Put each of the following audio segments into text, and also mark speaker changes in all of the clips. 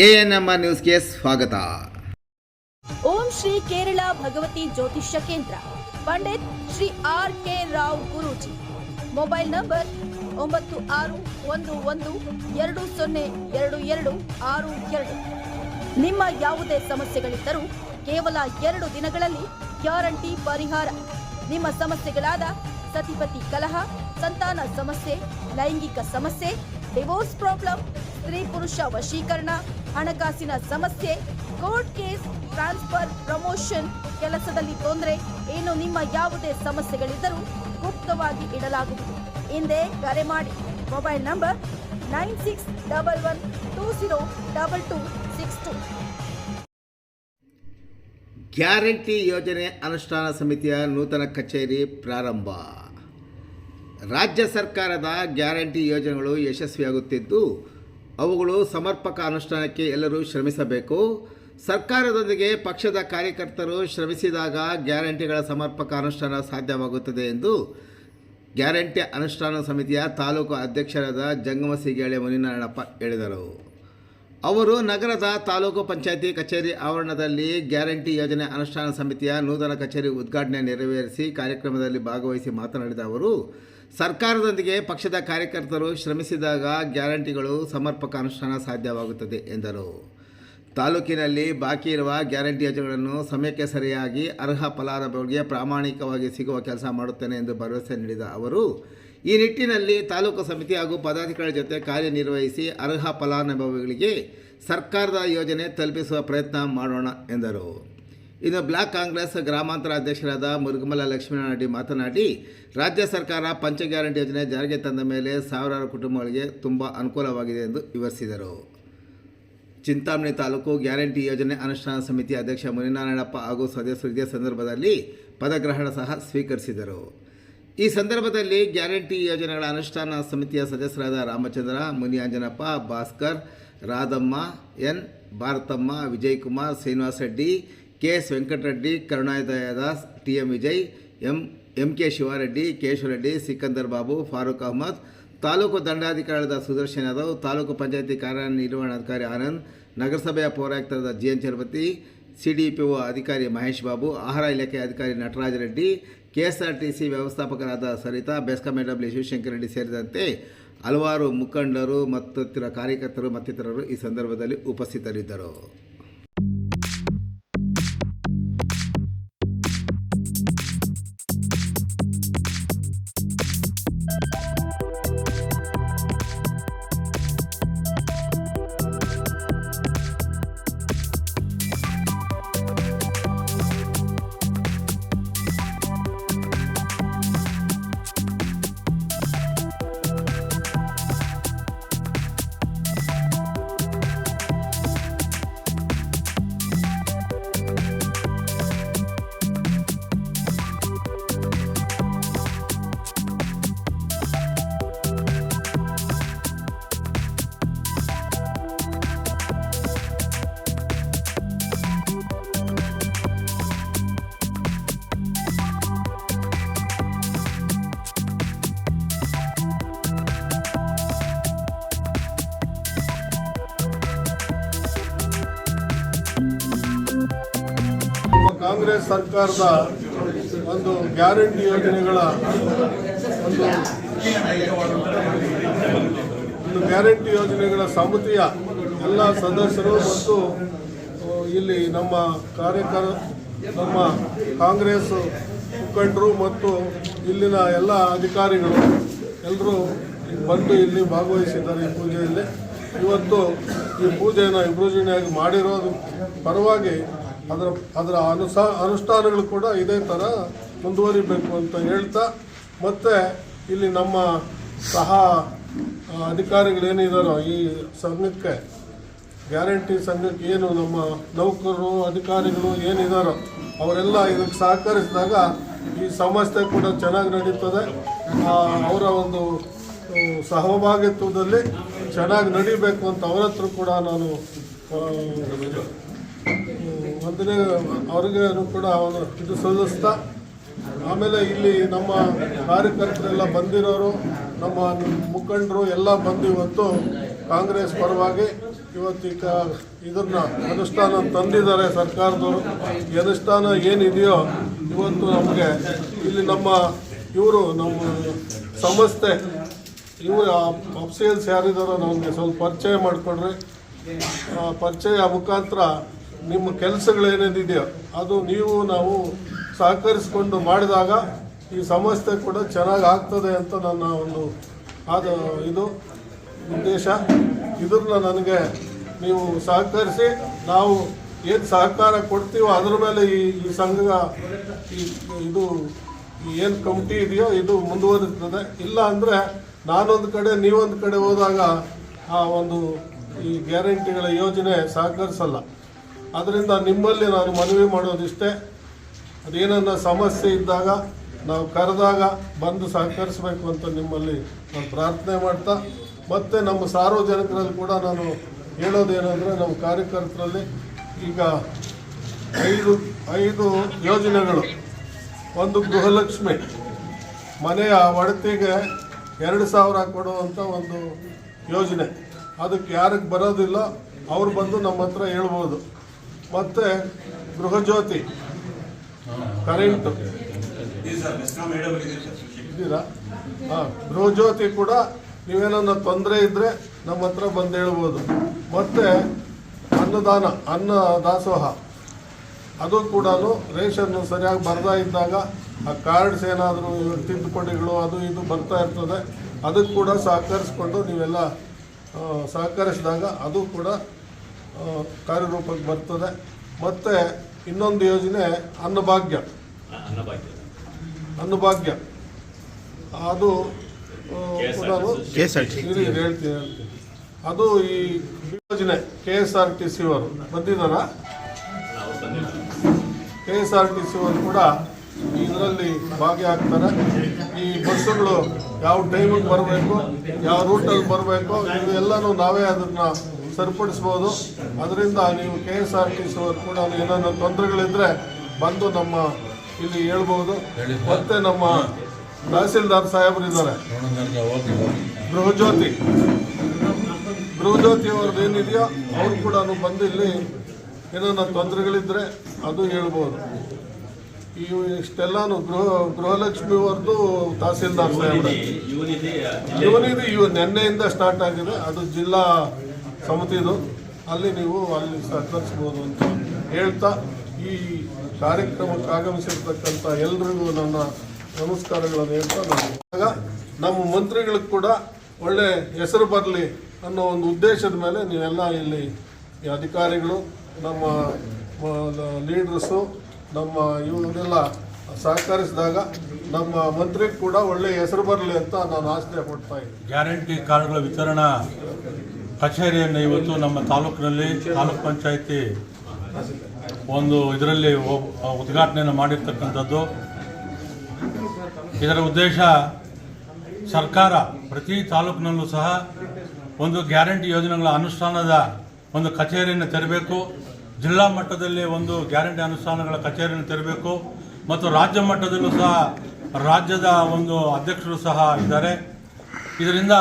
Speaker 1: ANM ನ್ಯೂಸ್ಗೆ ಸ್ವಾಗತ.
Speaker 2: ಓಂ ಶ್ರೀ ಕೇರಳ ಭಗವತಿ ಜ್ಯೋತಿಷ್ಯ ಕೇಂದ್ರ. Pandit Shri R K Rao Guruji. Mobile number ಒಂಬತ್ತು ಆರು ಒಂದು ಒಂದು ಎರಡು ಸೊನ್ನೆ ಎರಡು ಎರಡು ಆರು ಎರಡು. ನಿಮ್ಮ ಯಾವುದೇ ಸಮಸ್ಯೆಗಳಿದ್ದರೂ ಕೇವಲ ಎರಡು ದಿನಗಳಲ್ಲಿ ಗ್ಯಾರಂಟಿ ಪರಿಹಾರ. ನಿಮ್ಮ ಸಮಸ್ಯೆಗಳಾದ ಸತಿಪತಿ ಕಲಹ, ಸಂತಾನ ಸಮಸ್ಯೆ, ಲೈಂಗಿಕ ಸಮಸ್ಯೆ, ಡಿವೋರ್ಸ್ ಪ್ರಾಬ್ಲಮ್, ಸ್ತ್ರೀ ಪುರುಷ ವಶೀಕರಣ ಹಣಕಾಸಿನ ಸಮಸ್ಯೆ ಕೋರ್ಟ್ ಕೇಸ್ ಟ್ರಾನ್ಸ್ಫರ್ ಪ್ರಮೋಷನ್ ಕೆಲಸದಲ್ಲಿ ತೊಂದರೆ, ಏನು ನಿಮ್ಮ ಯಾವುದೇ ಸಮಸ್ಯೆಗಳಿದ್ದರೂ ಗುಪ್ತವಾಗಿ ಇಡಲಾಗುವುದು. ಹಿಂದೆ ಕರೆ ಮಾಡಿ. Mobile number nine six double one two zero double two six two.
Speaker 1: Guarantee ಯೋಜನೆ ಅನುಷ್ಠಾನ ಸಮಿತಿಯ ನೂತನ ಕಚೇರಿ ಪ್ರಾರಂಭ. ರಾಜ್ಯ ಸರ್ಕಾರದ ಗ್ಯಾರಂಟಿ ಯೋಜನೆಗಳು ಯಶಸ್ವಿಯಾಗುತ್ತಿದ್ದು ಅವುಗಳು ಸಮರ್ಪಕ ಅನುಷ್ಠಾನಕ್ಕೆ ಎಲ್ಲರೂ ಶ್ರಮಿಸಬೇಕು. ಸರ್ಕಾರದೊಂದಿಗೆ ಪಕ್ಷದ ಕಾರ್ಯಕರ್ತರು ಶ್ರಮಿಸಿದಾಗ ಗ್ಯಾರಂಟಿಗಳ ಸಮರ್ಪಕ ಅನುಷ್ಠಾನ ಸಾಧ್ಯವಾಗುತ್ತದೆ ಎಂದು ಗ್ಯಾರಂಟಿ ಅನುಷ್ಠಾನ ಸಮಿತಿಯ ತಾಲೂಕು ಅಧ್ಯಕ್ಷರಾದ ಜಂಗಮ ಸಿಗೇಳೆ ಮುನಿನಾರಾಯಣಪ್ಪ ಹೇಳಿದರು. ಅವರು ನಗರದ ತಾಲೂಕು ಪಂಚಾಯಿತಿ ಕಚೇರಿ ಆವರಣದಲ್ಲಿ ಗ್ಯಾರಂಟಿ ಯೋಜನೆ ಅನುಷ್ಠಾನ ಸಮಿತಿಯ ನೂತನ ಕಚೇರಿ ಉದ್ಘಾಟನೆ ನೆರವೇರಿಸಿ ಕಾರ್ಯಕ್ರಮದಲ್ಲಿ ಭಾಗವಹಿಸಿ ಮಾತನಾಡಿದ ಅವರು ಸರ್ಕಾರದೊಂದಿಗೆ ಪಕ್ಷದ ಕಾರ್ಯಕರ್ತರು ಶ್ರಮಿಸಿದಾಗ ಗ್ಯಾರಂಟಿಗಳು ಸಮರ್ಪಕ ಅನುಷ್ಠಾನ ಸಾಧ್ಯವಾಗುತ್ತದೆ, ಎಂದರು. ತಾಲೂಕಿನಲ್ಲಿ ಬಾಕಿ ಇರುವ ಗ್ಯಾರಂಟಿ ಯೋಜನೆಗಳನ್ನು ಸಮಯಕ್ಕೆ ಸರಿಯಾಗಿ ಅರ್ಹ ಫಲಾನುಭವಿಗಳಿಗೆ ಪ್ರಾಮಾಣಿಕವಾಗಿ ಸಿಗುವ ಕೆಲಸ ಮಾಡುತ್ತೇನೆ ಎಂದು ಭರವಸೆ ನೀಡಿದ ಅವರು, ಈ ನಿಟ್ಟಿನಲ್ಲಿ ತಾಲೂಕು ಸಮಿತಿ ಹಾಗೂ ಪದಾಧಿಕಾರಿಗಳ ಜೊತೆ ಕಾರ್ಯನಿರ್ವಹಿಸಿ ಅರ್ಹ ಫಲಾನುಭವಿಗಳಿಗೆ ಸರ್ಕಾರದ ಯೋಜನೆ ತಲುಪಿಸುವ ಪ್ರಯತ್ನ ಮಾಡೋಣ, ಎಂದರು. ಇನ್ನು ಬ್ಲಾಕ್ ಕಾಂಗ್ರೆಸ್ ಗ್ರಾಮಾಂತರ ಅಧ್ಯಕ್ಷರಾದ ಮುರುಗಮಲ ಲಕ್ಷ್ಮೀನಾರಾಯಣ ಮಾತನಾಡಿ, ರಾಜ್ಯ ಸರ್ಕಾರ ಪಂಚ ಗ್ಯಾರಂಟಿ ಯೋಜನೆ ಜಾರಿಗೆ ತಂದ ಮೇಲೆ ಸಾವಿರಾರು ಕುಟುಂಬಗಳಿಗೆ ತುಂಬ ಅನುಕೂಲವಾಗಿದೆ ಎಂದು ವಿವರಿಸಿದರು. ಚಿಂತಾಮಣಿ ತಾಲೂಕು ಗ್ಯಾರಂಟಿ ಯೋಜನೆ ಅನುಷ್ಠಾನ ಸಮಿತಿ ಅಧ್ಯಕ್ಷ ಮುನಿನಾರಾಯಣಪ್ಪ ಹಾಗೂ ಸದಸ್ಯರು ಇದೇ ಸಂದರ್ಭದಲ್ಲಿ ಪದಗ್ರಹಣ ಸಹ ಸ್ವೀಕರಿಸಿದರು. ಈ ಸಂದರ್ಭದಲ್ಲಿ ಗ್ಯಾರಂಟಿ ಯೋಜನೆಗಳ ಅನುಷ್ಠಾನ ಸಮಿತಿಯ ಸದಸ್ಯರಾದ Ramachandra Muniyanjanappa Bhaskar, Radhamma, N Bharatamma, Vijayakumar, Srinivasa Reddy K S Venkatareddy Karunadaya Das T M Vijay, M M K Shivareddy, Keshavareddy, Sikandar Babu, Farooq Ahmed, taluk ದಂಡಾಧಿಕಾರಿಯಾದ Sudarshan Yadav, taluk ಪಂಚಾಯತಿ ಕಾರ್ಯನಿರ್ವಹಣಾಧಿಕಾರಿ ಆನಂದ್, ನಗರಸಭೆಯ ಪೌರಾಯುಕ್ತರಾದ G N Charapati C D P O ಅಧಿಕಾರಿ ಮಹೇಶ್ ಬಾಬು, ಆಹಾರ ಇಲಾಖೆ ಅಧಿಕಾರಿ Nataraja Reddy K S R T C ವ್ಯವಸ್ಥಾಪಕರಾದ Saritha, BESCOM W Shivashankara Reddy ಸೇರಿದಂತೆ ಹಲವಾರು ಮುಖಂಡರು ಮತ್ತಿತರ ಕಾರ್ಯಕರ್ತರು ಮತ್ತಿತರರು ಈ ಸಂದರ್ಭದಲ್ಲಿ ಉಪಸ್ಥಿತರಿದ್ದರು.
Speaker 3: ಕಾಂಗ್ರೆಸ್ ಸರ್ಕಾರದ ಒಂದು ಗ್ಯಾರಂಟಿ ಯೋಜನೆಗಳ ಒಂದು ಗ್ಯಾರಂಟಿ ಯೋಜನೆಗಳ ಸಮಿತಿಯ ಎಲ್ಲ ಸದಸ್ಯರು ಮತ್ತು ಇಲ್ಲಿ ನಮ್ಮ ಕಾರ್ಯಕರ್, ನಮ್ಮ ಕಾಂಗ್ರೆಸ್ ಮುಖಂಡರು ಮತ್ತು ಇಲ್ಲಿನ ಎಲ್ಲ ಅಧಿಕಾರಿಗಳು ಎಲ್ಲರೂ ಬಂದು ಇಲ್ಲಿ ಭಾಗವಹಿಸಿದ್ದಾರೆ ಈ ಪೂಜೆಯಲ್ಲಿ. ಇವತ್ತು ಈ ಪೂಜೆಯನ್ನು ವಿಭಜನೆಯಾಗಿ ಮಾಡಿರೋದು ಪರವಾಗಿ ಅದರ ಅದರ ಅನುಸಾ, ಅನುಷ್ಠಾನಗಳು ಕೂಡ ಇದೇ ಥರ ಮುಂದುವರಿಬೇಕು ಅಂತ ಹೇಳ್ತಾ, ಮತ್ತು ಇಲ್ಲಿ ನಮ್ಮ ಸಹ ಅಧಿಕಾರಿಗಳೇನಿದಾರೋ ಈ ಸಂಘಕ್ಕೆ, ಗ್ಯಾರಂಟಿ ಸಂಘಕ್ಕೆ ಏನು ನಮ್ಮ ನೌಕರರು, ಅಧಿಕಾರಿಗಳು ಏನಿದಾರೋ ಅವರೆಲ್ಲ ಇದಕ್ಕೆ ಸಹಕರಿಸಿದಾಗ ಈ ಸಂಸ್ಥೆ ಕೂಡ ಚೆನ್ನಾಗಿ ನಡೀತದೆ. ಅವರ ಒಂದು ಸಹಭಾಗಿತ್ವದಲ್ಲಿ ಚೆನ್ನಾಗಿ ನಡಿಬೇಕು ಅಂತ ಅವರತ್ರ ಕೂಡ ನಾನು ಒಂದನೇ ಅವ್ರಿಗೆ ಕೂಡ ಅವನು ಇದು ಸಲ್ಲಿಸ್ತಾ, ಆಮೇಲೆ ಇಲ್ಲಿ ನಮ್ಮ ಕಾರ್ಯಕರ್ತರೆಲ್ಲ ಬಂದಿರೋರು, ನಮ್ಮ ಮುಖಂಡರು ಎಲ್ಲ ಬಂದು ಇವತ್ತು ಕಾಂಗ್ರೆಸ್ ಪರವಾಗಿ ಇವತ್ತೀಗ ಇದನ್ನ ಅನುಷ್ಠಾನ ತಂದಿದ್ದಾರೆ ಸರ್ಕಾರದವರು. ಈ ಅನುಷ್ಠಾನ ಏನಿದೆಯೋ ಇವತ್ತು ನಮಗೆ ಇಲ್ಲಿ ನಮ್ಮ ಇವರು, ನಮ್ಮ ಸಂಸ್ಥೆ ಇವರು ಅಫ್ಸಿಯಲ್ಸ್ ಯಾರಿದ್ದಾರೋ ನಮಗೆ ಸ್ವಲ್ಪ ಪರಿಚಯ ಮಾಡಿಕೊಡ್ರಿ. ಪರಿಚಯ ಮುಖಾಂತರ ನಿಮ್ಮ ಕೆಲಸಗಳೇನೇನಿದೆಯೋ ಅದು ನೀವು ನಾವು ಸಹಕರಿಸಿಕೊಂಡು ಮಾಡಿದಾಗ ಈ ಸಮಸ್ಯೆ ಕೂಡ ಚೆನ್ನಾಗಿ ಆಗ್ತದೆ ಅಂತ ನನ್ನ ಒಂದು ಆದ ಇದು ಉದ್ದೇಶ. ಇದನ್ನ ನನಗೆ ನೀವು ಸಹಕರಿಸಿ, ನಾವು ಏನು ಸಹಕಾರ ಕೊಡ್ತೀವೋ ಅದ್ರ ಮೇಲೆ ಈ ಈ ಸಂಘ, ಈ ಇದು ಏನು ಕಮಿಟಿ ಇದೆಯೋ ಇದು ಮುಂದುವರಿತದೆ. ಇಲ್ಲ ಅಂದರೆ ನಾನೊಂದು ಕಡೆ, ನೀವೊಂದು ಕಡೆ ಹೋದಾಗ ಆ ಒಂದು ಈ ಗ್ಯಾರಂಟಿಗಳ ಯೋಜನೆ ಸಹಕರಿಸಲ್ಲ. ಅದರಿಂದ ನಿಮ್ಮಲ್ಲಿ ನಾನು ಮನವಿ ಮಾಡೋದಿಷ್ಟೇ. ಅದೇನನ್ನ ಸಮಸ್ಯೆ ಇದ್ದಾಗ ನಾವು ಕರೆದಾಗ ಬಂದು ಸಹಕರಿಸಬೇಕು ಅಂತ ನಿಮ್ಮಲ್ಲಿ ನಾನು ಪ್ರಾರ್ಥನೆ ಮಾಡ್ತಾ, ಮತ್ತು ನಮ್ಮ ಸಾರ್ವಜನಿಕರಲ್ಲಿ ಕೂಡ ನಾನು ಹೇಳೋದೇನೆಂದರೆ ನಮ್ಮ ಕಾರ್ಯಕರ್ತರಲ್ಲಿ ಈಗ ಐದು ಐದು ಯೋಜನೆಗಳು. ಒಂದು ಗೃಹಲಕ್ಷ್ಮಿ, ಮನೆಯ ಒಡತಿಗೆ ಎರಡು ಸಾವಿರ ಕೊಡುವಂಥ ಒಂದು ಯೋಜನೆ. ಅದಕ್ಕೆ ಯಾರಿಗೆ ಬರೋದಿಲ್ಲ, ಅವ್ರು ಬಂದು ನಮ್ಮ ಹತ್ರ ಹೇಳ್ಬೋದು. ಮತ್ತು ಗೃಹಜ್ಯೋತಿ ಕರೆಂಟು ಇದ್ದೀರಾ? ಹಾಂ ಗೃಹಜ್ಯೋತಿ ಕೂಡ ನೀವೇನನ್ನ ತೊಂದರೆ ಇದ್ದರೆ ನಮ್ಮ ಹತ್ರ ಬಂದು ಹೇಳ್ಬೋದು. ಮತ್ತೆ ಅನ್ನದಾನ ಅನ್ನ ದಾಸೋಹ. ಅದು ಕೂಡ ರೇಷನ್ ಸರಿಯಾಗಿ ಬರ್ತಾ ಇದ್ದಾಗ ಆ ಕಾರ್ಡ್ಸ್ ಏನಾದರೂ ತಿದ್ದುಪಡಿಗಳು ಅದು ಇದು ಬರ್ತಾ ಇರ್ತದೆ. ಅದಕ್ಕೆ ಕೂಡ ಸಹಕರಿಸ್ಕೊಂಡು ನೀವೆಲ್ಲ ಸಹಕರಿಸಿದಾಗ ಅದು ಕೂಡ ಕಾರ್ಯರೂಪಕ್ಕೆ ಬರ್ತದೆ. ಮತ್ತೆ ಇನ್ನೊಂದು ಯೋಜನೆ ಅನ್ನಭಾಗ್ಯ. ಅನ್ನಭಾಗ್ಯ. ಅದು ಇರಿ, ಇರಿ, ಹೇಳ್ತೀನಿ ಹೇಳ್ತೀನಿ ಅದು ಈ ಯೋಜನೆ K S R T C ಅವರು ಬಂದಿದ್ದಾರ? K S R T C ಅವರು ಕೂಡ ಇದರಲ್ಲಿ ಭಾಗಿಯಾಗ್ತಾರೆ. ಈ ಬಸ್ಸುಗಳು ಯಾವ ಟೈಮಿಗೆ ಬರಬೇಕು ಯಾವ ರೂಟಲ್ಲಿ ಬರಬೇಕು ಇವೆಲ್ಲನೂ ನಾವೇ ಅದನ್ನ ಸರಿಪಡಿಸ್ಬೋದು ಅದರಿಂದ ನೀವು K S R T C ಅವರು ಕೂಡ ಏನಾದ್ರು ತೊಂದರೆಗಳಿದ್ದರೆ ಬಂದು ನಮ್ಮ ಇಲ್ಲಿ ಹೇಳ್ಬೋದು. ಮತ್ತೆ ನಮ್ಮ ತಹಸೀಲ್ದಾರ್ ಸಾಹೇಬರು ಇದ್ದಾರೆ ಗೃಹಜ್ಯೋತಿ. ಗೃಹಜ್ಯೋತಿ ಅವ್ರದ್ದು ಏನಿದೆಯೋ ಅವ್ರು ಕೂಡ ಬಂದು ಇಲ್ಲಿ ಏನಾರ ತೊಂದರೆಗಳಿದ್ರೆ ಅದು ಹೇಳ್ಬೋದು. ಇವು ಇಷ್ಟೆಲ್ಲಾನು ಗೃಹ ಗೃಹಲಕ್ಷ್ಮಿ ಅವ್ರದ್ದು ತಹಸೀಲ್ದಾರ್ ಸಾಹೇಬ್ರೆ. ಇವನಿದು ಇವು ನಿನ್ನೆಯಿಂದ ಸ್ಟಾರ್ಟ್ ಆಗಿದೆ. ಅದು ಜಿಲ್ಲಾ ಸಮಿತಿದು ಅಲ್ಲಿ ನೀವು ಅಲ್ಲಿ ಸಹಕರಿಸ್ಬೋದು ಅಂತ ಹೇಳ್ತಾ ಈ ಕಾರ್ಯಕ್ರಮಕ್ಕೆ ಆಗಮಿಸಿರ್ತಕ್ಕಂಥ ಎಲ್ರಿಗೂ ನನ್ನ ನಮಸ್ಕಾರಗಳನ್ನು ಹೇಳ್ತಾ ನಾನು. ಆಗ ನಮ್ಮ ಮಂತ್ರಿಗಳಿಗೆ ಕೂಡ ಒಳ್ಳೆ ಹೆಸರು ಬರಲಿ ಅನ್ನೋ ಒಂದು ಉದ್ದೇಶದ ಮೇಲೆ ನೀವೆಲ್ಲ ಇಲ್ಲಿ ಈ ಅಧಿಕಾರಿಗಳು, ನಮ್ಮ ಲೀಡರ್ಸು, ನಮ್ಮ ಇವನ್ನೆಲ್ಲ ಸಹಕರಿಸಿದಾಗ ನಮ್ಮ ಮಂತ್ರಿಗೆ ಕೂಡ ಒಳ್ಳೆ ಹೆಸರು ಬರಲಿ ಅಂತ ನಾನು ಆಸೆ ಪಡ್ತಾ ಇದ್ದೀನಿ.
Speaker 4: ಗ್ಯಾರಂಟಿ ಕಾರ್ಡ್ಗಳ ವಿತರಣಾ ಕಚೇರಿಯನ್ನು ಇವತ್ತು ನಮ್ಮ ತಾಲೂಕಿನಲ್ಲಿ ತಾಲೂಕ್ ಪಂಚಾಯಿತಿ ಒಂದು ಇದರಲ್ಲಿ ಉದ್ಘಾಟನೆಯನ್ನು ಮಾಡಿರ್ತಕ್ಕಂಥದ್ದು. ಇದರ ಉದ್ದೇಶ ಸರ್ಕಾರ ಪ್ರತಿ ತಾಲೂಕಿನಲ್ಲೂ ಸಹ ಒಂದು ಗ್ಯಾರಂಟಿ ಯೋಜನೆಗಳ ಅನುಷ್ಠಾನದ ಒಂದು ಕಚೇರಿಯನ್ನು ತೆರಬೇಕು. ಜಿಲ್ಲಾ ಮಟ್ಟದಲ್ಲಿ ಒಂದು ಗ್ಯಾರಂಟಿ ಅನುಷ್ಠಾನಗಳ ಕಚೇರಿಯನ್ನು ತೆರಬೇಕು. ಮತ್ತು ರಾಜ್ಯ ಮಟ್ಟದಲ್ಲೂ ಸಹ ರಾಜ್ಯದ ಒಂದು ಅಧ್ಯಕ್ಷರು ಸಹ ಇದ್ದಾರೆ. ಇದರಿಂದ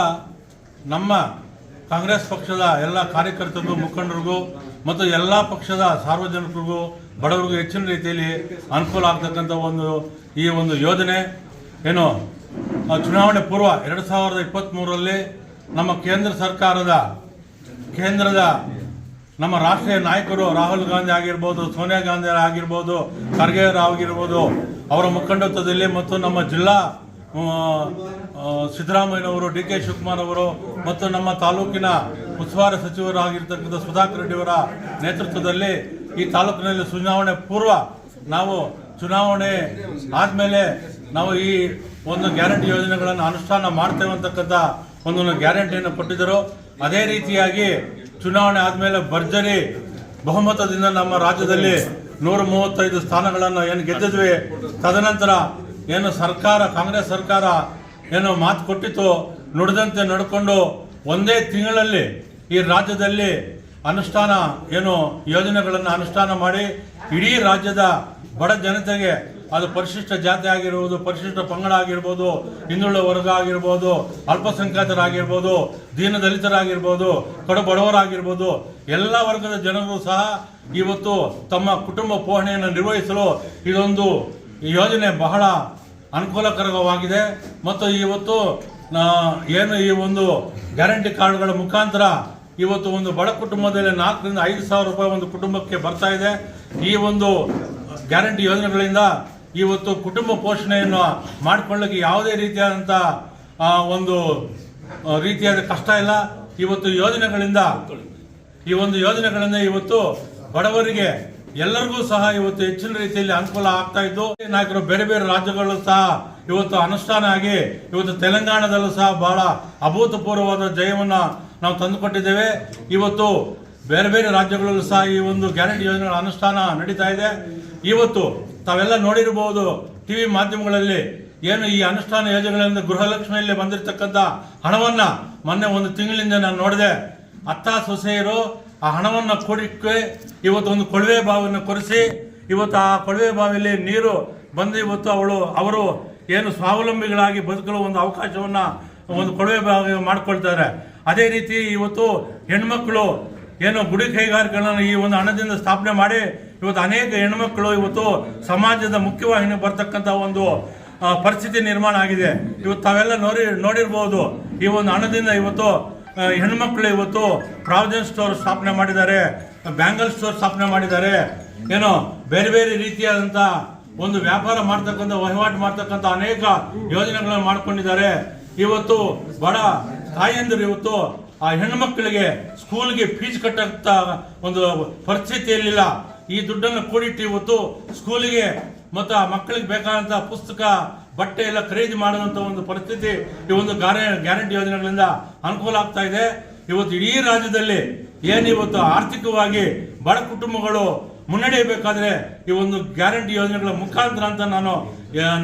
Speaker 4: ನಮ್ಮ ಕಾಂಗ್ರೆಸ್ ಪಕ್ಷದ ಎಲ್ಲ ಕಾರ್ಯಕರ್ತರಿಗೂ, ಮುಖಂಡರಿಗೂ ಮತ್ತು ಎಲ್ಲ ಪಕ್ಷದ ಸಾರ್ವಜನಿಕರಿಗೂ, ಬಡವರಿಗೂ ಹೆಚ್ಚಿನ ರೀತಿಯಲ್ಲಿ ಅನುಕೂಲ ಆಗ್ತಕ್ಕಂಥ ಒಂದು ಈ ಒಂದು ಯೋಜನೆ. ಏನು ಚುನಾವಣೆ ಪೂರ್ವ ಎರಡು ಸಾವಿರದ ಇಪ್ಪತ್ತ್ಮೂರರಲ್ಲಿ ನಮ್ಮ ಕೇಂದ್ರ ಸರ್ಕಾರದ, ಕೇಂದ್ರದ ನಮ್ಮ ರಾಷ್ಟ್ರೀಯ ನಾಯಕರು ರಾಹುಲ್ ಗಾಂಧಿ ಆಗಿರ್ಬೋದು, ಸೋನಿಯಾ ಗಾಂಧಿ ಆಗಿರ್ಬೋದು, ಖರ್ಗೆ ಆಗಿರ್ಬೋದು, ಅವರ ಮುಖಂಡತ್ವದಲ್ಲಿ ಮತ್ತು ನಮ್ಮ ಜಿಲ್ಲಾ ಸಿದ್ದರಾಮಯ್ಯನವರು, ಡಿ ಕೆ ಶಿವಕುಮಾರ್ ಅವರು ಮತ್ತು ನಮ್ಮ ತಾಲೂಕಿನ ಉಸ್ತುವಾರಿ ಸಚಿವರಾಗಿರ್ತಕ್ಕಂಥ ಸುಧಾಕರ್ ರೆಡ್ಡಿ ಅವರ ನೇತೃತ್ವದಲ್ಲಿ ಈ ತಾಲೂಕಿನಲ್ಲಿ ಚುನಾವಣೆ ಪೂರ್ವ ನಾವು ಚುನಾವಣೆ ಆದಮೇಲೆ ನಾವು ಈ ಒಂದು ಗ್ಯಾರಂಟಿ ಯೋಜನೆಗಳನ್ನು ಅನುಷ್ಠಾನ ಮಾಡ್ತೇವೆ ಅಂತಕ್ಕಂಥ ಒಂದೊಂದು ಗ್ಯಾರಂಟಿಯನ್ನು ಕೊಟ್ಟಿದ್ದರು. ಅದೇ ರೀತಿಯಾಗಿ ಚುನಾವಣೆ ಆದಮೇಲೆ ಭರ್ಜರಿ ಬಹುಮತದಿಂದ ನಮ್ಮ ರಾಜ್ಯದಲ್ಲಿ ನೂರ ಮೂವತ್ತೈದು ಸ್ಥಾನಗಳನ್ನು ಏನು ಗೆದ್ದಿದ್ವಿ. ತದನಂತರ ಏನು ಸರ್ಕಾರ, ಕಾಂಗ್ರೆಸ್ ಸರ್ಕಾರ ಏನು ಮಾತು ಕೊಟ್ಟಿತ್ತು, ನುಡಿದಂತೆ ನಡ್ಕೊಂಡು ಒಂದೇ ತಿಂಗಳಲ್ಲಿ ಈ ರಾಜ್ಯದಲ್ಲಿ ಅನುಷ್ಠಾನ ಏನು ಯೋಜನೆಗಳನ್ನು ಅನುಷ್ಠಾನ ಮಾಡಿ ಇಡೀ ರಾಜ್ಯದ ಬಡ ಜನತೆಗೆ ಅದು ಪರಿಶಿಷ್ಟ ಜಾತಿ ಆಗಿರ್ಬೋದು, ಪರಿಶಿಷ್ಟ ಪಂಗಡ ಆಗಿರ್ಬೋದು, ಹಿಂದುಳಿದ ವರ್ಗ ಆಗಿರ್ಬೋದು, ಅಲ್ಪಸಂಖ್ಯಾತರಾಗಿರ್ಬೋದು, ದೀನ ದಲಿತರಾಗಿರ್ಬೋದು, ಕಡು ಬಡವರಾಗಿರ್ಬೋದು, ಎಲ್ಲ ವರ್ಗದ ಜನರು ಸಹ ಇವತ್ತು ತಮ್ಮ ಕುಟುಂಬ ಪೋಷಣೆಯನ್ನು ನಿರ್ವಹಿಸಲು ಇದೊಂದು ಈ ಯೋಜನೆ ಬಹಳ ಅನುಕೂಲಕರವಾಗಿದೆ. ಮತ್ತು ಇವತ್ತು ಏನು ಈ ಒಂದು ಗ್ಯಾರಂಟಿ ಕಾರ್ಡ್ಗಳ ಮುಖಾಂತರ ಇವತ್ತು ಒಂದು ಬಡ ಕುಟುಂಬದಲ್ಲಿ ನಾಲ್ಕರಿಂದ ಐದು ಸಾವಿರ ರೂಪಾಯಿ ಒಂದು ಕುಟುಂಬಕ್ಕೆ ಬರ್ತಾ ಇದೆ. ಈ ಒಂದು ಗ್ಯಾರಂಟಿ ಯೋಜನೆಗಳಿಂದ ಇವತ್ತು ಕುಟುಂಬ ಪೋಷಣೆಯನ್ನು ಮಾಡಿಕೊಳ್ಳಕ್ಕೆ ಯಾವುದೇ ರೀತಿಯಾದಂಥ ಒಂದು ರೀತಿಯಾದ ಕಷ್ಟ ಇಲ್ಲ. ಇವತ್ತು ಯೋಜನೆಗಳಿಂದ, ಈ ಒಂದು ಯೋಜನೆಗಳನ್ನು ಇವತ್ತು ಬಡವರಿಗೆ ಎಲ್ಲರಿಗೂ ಸಹ ಇವತ್ತು ಹೆಚ್ಚಿನ ರೀತಿಯಲ್ಲಿ ಅನುಕೂಲ ಆಗ್ತಾ ಇದ್ದು, ನಾಯಕರು ಬೇರೆ ಬೇರೆ ರಾಜ್ಯಗಳು ಸಹ ಇವತ್ತು ಅನುಷ್ಠಾನ ಆಗಿ ಇವತ್ತು ತೆಲಂಗಾಣದಲ್ಲೂ ಸಹ ಬಹಳ ಅಭೂತಪೂರ್ವವಾದ ಜಯವನ್ನು ನಾವು ತಂದುಕೊಟ್ಟಿದ್ದೇವೆ. ಇವತ್ತು ಬೇರೆ ಬೇರೆ ರಾಜ್ಯಗಳಲ್ಲೂ ಸಹ ಈ ಒಂದು ಗ್ಯಾರಂಟಿ ಯೋಜನೆಗಳ ಅನುಷ್ಠಾನ ನಡೀತಾ ಇದೆ. ಇವತ್ತು ತಾವೆಲ್ಲ ನೋಡಿರಬಹುದು ಟಿವಿ ಮಾಧ್ಯಮಗಳಲ್ಲಿ ಏನು ಈ ಅನುಷ್ಠಾನ ಯೋಜನೆಗಳಿಂದ ಗೃಹಲಕ್ಷ್ಮಿಯಲ್ಲಿ ಬಂದಿರತಕ್ಕಂಥ ಹಣವನ್ನ ಮೊನ್ನೆ ಒಂದು ತಿಂಗಳಿಂದ ನಾನು ನೋಡಿದೆ. ಅತ್ತ ಸೊಸೆಯರು ಆ ಹಣವನ್ನು ಕೂಡಿಕ್ಕೆ ಇವತ್ತು ಒಂದು ಕೊಳವೆ ಬಾವಿಯನ್ನು ಕೊರೆಸಿ, ಇವತ್ತು ಆ ಕೊಳವೆ ಬಾವಿಯಲ್ಲಿ ನೀರು ಬಂದು ಇವತ್ತು ಅವಳು, ಅವರು ಏನು ಸ್ವಾವಲಂಬಿಗಳಾಗಿ ಬದುಕಲು ಒಂದು ಅವಕಾಶವನ್ನು ಒಂದು ಕೊಳವೆ ಬಾವಿ ಮಾಡಿಕೊಳ್ತಾರೆ. ಅದೇ ರೀತಿ ಇವತ್ತು ಹೆಣ್ಮಕ್ಳು ಏನು ಗುಡಿ ಕೈಗಾರಿಕೆಗಳನ್ನು ಈ ಒಂದು ಹಣದಿಂದ ಸ್ಥಾಪನೆ ಮಾಡಿ, ಇವತ್ತು ಅನೇಕ ಹೆಣ್ಮಕ್ಳು ಇವತ್ತು ಸಮಾಜದ ಮುಖ್ಯವಾಹಿನಿ ಬರ್ತಕ್ಕಂಥ ಒಂದು ಪರಿಸ್ಥಿತಿ ನಿರ್ಮಾಣ ಆಗಿದೆ. ಇವತ್ತು ತಾವೆಲ್ಲ ನೋಡಿ, ನೋಡಿರ್ಬೋದು, ಈ ಒಂದು ಹಣದಿಂದ ಇವತ್ತು ಹೆಣ್ಮಕ್ಳು ಇವತ್ತು ಪ್ರಾವಿಡೆನ್ಸ್ ಸ್ಟೋರ್ ಸ್ಥಾಪನೆ ಮಾಡಿದ್ದಾರೆ, ಬ್ಯಾಂಗಲ್ ಸ್ಟೋರ್ ಸ್ಥಾಪನೆ ಮಾಡಿದ್ದಾರೆ. ಏನೋ ಬೇರೆ ಬೇರೆ ರೀತಿಯಾದಂಥ ಒಂದು ವ್ಯಾಪಾರ ಮಾಡ್ತಕ್ಕಂಥ, ವಹಿವಾಟು ಮಾಡ್ತಕ್ಕಂಥ ಅನೇಕ ಯೋಜನೆಗಳನ್ನು ಮಾಡ್ಕೊಂಡಿದ್ದಾರೆ. ಇವತ್ತು ಬಡ ತಾಯಂದಿರು ಇವತ್ತು ಆ ಹೆಣ್ಮಕ್ಳಿಗೆ ಸ್ಕೂಲ್ಗೆ ಫೀಸ್ ಕಟ್ಟಂತ ಒಂದು ಪರಿಸ್ಥಿತಿಯಲ್ಲಿಲ್ಲ. ಈ ದುಡ್ಡನ್ನು ಕೂಡಿಟ್ಟು ಇವತ್ತು ಸ್ಕೂಲಿಗೆ ಮತ್ತು ಆ ಮಕ್ಕಳಿಗೆ ಬೇಕಾದಂಥ ಪುಸ್ತಕ ಬಟ್ಟೆ ಎಲ್ಲ ಖರೀದಿ ಮಾಡುವಂತ ಒಂದು ಪರಿಸ್ಥಿತಿ ಈ ಒಂದು ಗ್ಯಾರಂಟಿ ಯೋಜನೆಗಳಿಂದ ಅನುಕೂಲ ಆಗ್ತಾ ಇದೆ. ಇವತ್ತು ಇಡೀ ರಾಜ್ಯದಲ್ಲಿ ಏನು ಇವತ್ತು ಆರ್ಥಿಕವಾಗಿ ಬಡ ಕುಟುಂಬಗಳು ಮುನ್ನಡೆಯಬೇಕಾದ್ರೆ ಈ ಒಂದು ಗ್ಯಾರಂಟಿ ಯೋಜನೆಗಳ ಮುಖಾಂತರ ಅಂತ ನಾನು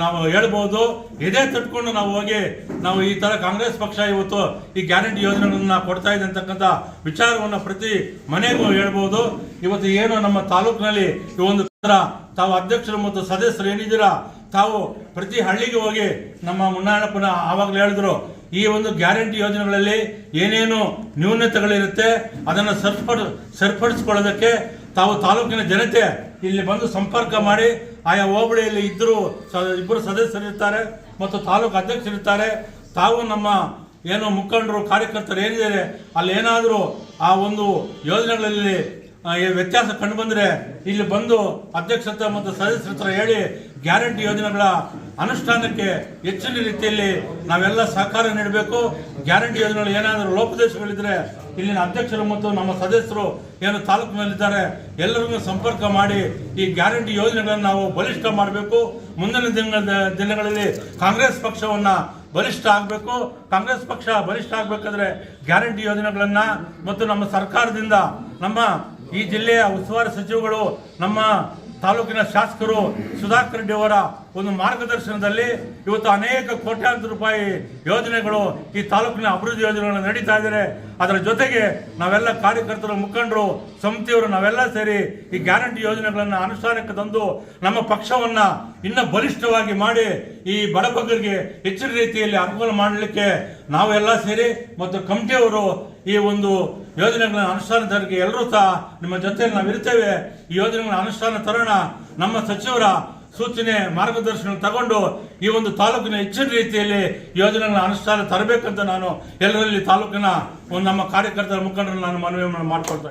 Speaker 4: ನಾವು ಹೇಳ್ಬೋದು. ಇದೇ ತಟ್ಕೊಂಡು ನಾವು ಹೋಗಿ, ನಾವು ಈ ತರ ಕಾಂಗ್ರೆಸ್ ಪಕ್ಷ ಇವತ್ತು ಈ ಗ್ಯಾರಂಟಿ ಯೋಜನೆಗಳನ್ನ ಕೊಡ್ತಾ ಇದೆ ಅಂತಕ್ಕಂಥ ವಿಚಾರವನ್ನ ಪ್ರತಿ ಮನೆಗೂ ಹೇಳ್ಬೋದು. ಇವತ್ತು ಏನು ನಮ್ಮ ತಾಲೂಕಿನಲ್ಲಿ ಈ ಒಂದು ತಾವು ಅಧ್ಯಕ್ಷರು ಮತ್ತು ಸದಸ್ಯರು ಏನಿದ್ದೀರಾ ತಾವು ಪ್ರತಿ ಹಳ್ಳಿಗೆ ಹೋಗಿ ನಮ್ಮ ಮುನ್ನಾಯಣಪ್ಪನ ಆವಾಗಲೇ ಹೇಳಿದ್ರು, ಈ ಒಂದು ಗ್ಯಾರಂಟಿ ಯೋಜನೆಗಳಲ್ಲಿ ಏನೇನು ನ್ಯೂನತೆಗಳಿರುತ್ತೆ ಅದನ್ನು ಸರಿಪಡ ಸರಿಪಡಿಸ್ಕೊಳ್ಳೋದಕ್ಕೆ ತಾವು ತಾಲೂಕಿನ ಜನತೆ ಇಲ್ಲಿ ಬಂದು ಸಂಪರ್ಕ ಮಾಡಿ, ಆಯಾ ಹೋಬಳಿಯಲ್ಲಿ ಇದ್ದರು ಇಬ್ಬರು ಸದಸ್ಯರಿರ್ತಾರೆ ಮತ್ತು ತಾಲೂಕು ಅಧ್ಯಕ್ಷರಿರ್ತಾರೆ. ತಾವು ನಮ್ಮ ಏನು ಮುಖಂಡರು, ಕಾರ್ಯಕರ್ತರು ಏನಿದ್ದಾರೆ, ಅಲ್ಲಿ ಏನಾದರೂ ಆ ಒಂದು ಯೋಜನೆಗಳಲ್ಲಿ ವ್ಯತ್ಯಾಸ ಕಂಡು ಬಂದರೆ ಇಲ್ಲಿ ಬಂದು ಅಧ್ಯಕ್ಷತೆ ಮತ್ತು ಸದಸ್ಯರ ಹತ್ರ ಹೇಳಿ ಗ್ಯಾರಂಟಿ ಯೋಜನೆಗಳ ಅನುಷ್ಠಾನಕ್ಕೆ ಹೆಚ್ಚಿನ ರೀತಿಯಲ್ಲಿ ನಾವೆಲ್ಲ ಸಹಕಾರ ನೀಡಬೇಕು. ಗ್ಯಾರಂಟಿ ಯೋಜನೆಗಳು ಏನಾದರೂ ಲೋಪದೇಶಗಳಿದ್ರೆ ಇಲ್ಲಿನ ಅಧ್ಯಕ್ಷರು ಮತ್ತು ನಮ್ಮ ಸದಸ್ಯರು ಏನು ತಾಲೂಕಿನಲ್ಲಿದ್ದಾರೆ ಎಲ್ಲರಿಗೂ ಸಂಪರ್ಕ ಮಾಡಿ ಈ ಗ್ಯಾರಂಟಿ ಯೋಜನೆಗಳನ್ನು ನಾವು ಬಲಿಷ್ಠ ಮಾಡಬೇಕು. ಮುಂದಿನ ದಿನಗಳ ದಿನಗಳಲ್ಲಿ ಕಾಂಗ್ರೆಸ್ ಪಕ್ಷವನ್ನು ಬಲಿಷ್ಠ ಆಗಬೇಕು. ಕಾಂಗ್ರೆಸ್ ಪಕ್ಷ ಬಲಿಷ್ಠ ಆಗಬೇಕಾದ್ರೆ ಗ್ಯಾರಂಟಿ ಯೋಜನೆಗಳನ್ನು ಮತ್ತು ನಮ್ಮ ಸರ್ಕಾರದಿಂದ ನಮ್ಮ ಈ ಜಿಲ್ಲೆಯ ಉಸ್ತುವಾರಿ ಸಚಿವಗಳು ನಮ್ಮ ತಾಲೂಕಿನ ಶಾಸಕರು ಸುಧಾಕರ್ ರೆಡ್ಡಿ ಒಂದು ಮಾರ್ಗದರ್ಶನದಲ್ಲಿ ಇವತ್ತು ಅನೇಕ ಕೋಟ್ಯಾಂತರ ರೂಪಾಯಿ ಯೋಜನೆಗಳು ಈ ತಾಲೂಕಿನ ಅಭಿವೃದ್ಧಿ ಯೋಜನೆಗಳು ನಡೀತಾ ಇದ್ದಾರೆ. ಅದರ ಜೊತೆಗೆ ನಾವೆಲ್ಲ ಕಾರ್ಯಕರ್ತರು ಮುಖಂಡರು, ಸಮಿತಿಯವರು ನಾವೆಲ್ಲ ಸೇರಿ ಈ ಗ್ಯಾರಂಟಿ ಯೋಜನೆಗಳನ್ನು ಅನುಷ್ಠಾನಕ್ಕೆ ತಂದು ನಮ್ಮ ಪಕ್ಷವನ್ನ ಇನ್ನ ಬಲಿಷ್ಠವಾಗಿ ಮಾಡಿ ಈ ಬಡಬಗ್ಗರಿಗೆ ಹೆಚ್ಚಿನ ರೀತಿಯಲ್ಲಿ ಅನುಕೂಲ ಮಾಡಲಿಕ್ಕೆ ನಾವೆಲ್ಲ ಸೇರಿ ಮತ್ತು ಕಮಿಟಿಯವರು ಈ ಒಂದು ಯೋಜನೆಗಳ ಅನುಷ್ಠಾನ ತರಕ್ಕೆ ಎಲ್ಲರೂ ಸಹ ನಿಮ್ಮ ಜೊತೆಯಲ್ಲಿ ನಾವು ಇರ್ತೇವೆ ಈ ಯೋಜನೆಗಳ ಅನುಷ್ಠಾನ ತರೋಣ. ನಮ್ಮ ಸಚಿವರ ಸೂಚನೆ ಮಾರ್ಗದರ್ಶನ ತಗೊಂಡು ಈ ಒಂದು ತಾಲೂಕಿನ ಹೆಚ್ಚಿನ ರೀತಿಯಲ್ಲಿ ಯೋಜನೆಗಳ ಅನುಷ್ಠಾನ ತರಬೇಕಂತ ನಾನು ಎಲ್ಲರಲ್ಲಿ ತಾಲೂಕಿನ ನಮ್ಮ ಕಾರ್ಯಕರ್ತರ ಮುಖಂಡರನ್ನು ನಾನು ಮನವಿ ಮಾಡ್ಕೊಳ್ತೇನೆ